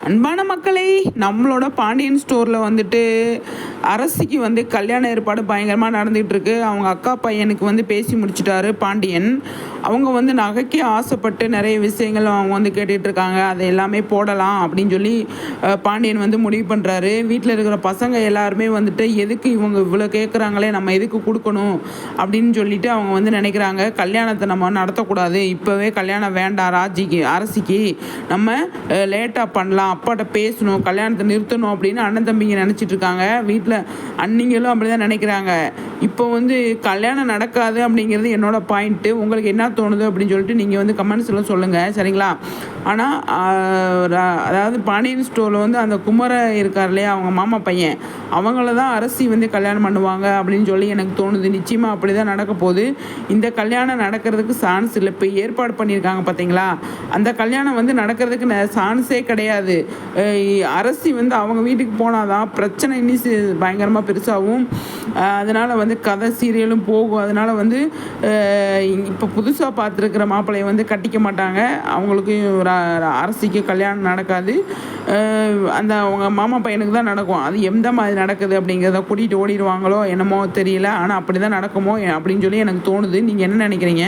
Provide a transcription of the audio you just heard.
அன்பான மக்களை நம்மளோட பாண்டியன் ஸ்டோரில் வந்துட்டு அரசிக்கு வந்து கல்யாண ஏற்பாடு பயங்கரமாக நடந்துகிட்டு இருக்கு அவங்க அக்கா பையனுக்கு வந்து பேசி முடிச்சிட்டாரு பாண்டியன். அவங்க வந்து நகைக்கு ஆசைப்பட்டு நிறைய விஷயங்கள் அவங்க வந்து கேட்டுட்டு இருக்காங்க அதை எல்லாமே போடலாம் அப்படின்னு சொல்லி பாண்டியன் வந்து முடிவு பண்ணுறாரு வீட்டில் இருக்கிற பசங்க எல்லாருமே வந்துட்டு எதுக்கு இவங்க இவ்வளோ கேட்குறாங்களே நம்ம எதுக்கு கொடுக்கணும்? அப்படின்னு சொல்லிட்டு அவங்க வந்து நினைக்கிறாங்க. கல்யாணத்தை நம்ம நடத்தக்கூடாது. இப்போவே கல்யாணம் வேண்டாம் ராஜிக்கு அரசிக்கு. நம்ம லேட்டாக பண்ணலாம். அப்பாட்ட பேசணும் கல்யாணத்தை நிறுத்தணும் அப்படின்னு அண்ணன் தம்பிங்க நினச்சிட்டு இருக்காங்க வீட்டில் அன்னிங்களும் அப்படி தான் நினைக்கிறாங்க. இப்போ வந்து கல்யாணம் நடக்காது அப்படிங்கிறது என்னோட பாயிண்ட்டு உங்களுக்கு என்ன தோணுது அப்படின்னு சொல்லிட்டு நீங்கள் வந்து கமெண்ட்ஸில் சொல்லுங்கள் சரிங்களா? ஆனால் அதாவது பாண்டியன் ஸ்டோரில் வந்து அந்த குமர இருக்கார் இல்லையா அவங்க மாமா பையன் அவங்கள தான் அரசி வந்து கல்யாணம் பண்ணுவாங்க அப்படின்னு சொல்லி எனக்கு தோணுது. நிச்சயமாக அப்படி தான் நடக்க போகுது. இந்த கல்யாணம் நடக்கிறதுக்கு சான்ஸ் இல்லை. இப்போ ஏற்பாடு பண்ணியிருக்காங்க பார்த்தீங்களா அந்த கல்யாணம் வந்து நடக்கிறதுக்கு சான்ஸே கிடையாது. அரசி வந்து அவங்க வீட்டுக்கு போனால் தான் பிரச்சனை இன்னும் பயங்கரமாக பெருசாகும். அதனால் வந்து கதை சீரியலும் போகும். அதனால் வந்து இப்போ புதுசாக பார்த்துருக்கிற மாப்பிள்ளையை வந்து கட்டிக்க மாட்டாங்க. அவங்களுக்கு ஒரு அரசிக்கு கல்யாணம் நடக்காது. அந்த அவங்க மாமா பையனுக்கு தான் நடக்கும். அது எந்த மாதிரி நடக்குது அப்படிங்கிறத கூட்டிகிட்டு ஓடிடுவாங்களோ என்னமோ தெரியல. ஆனால் அப்படி தான் நடக்குமோ அப்படின்னு சொல்லி எனக்கு தோணுது. நீங்கள் என்ன நினைக்கிறீங்க?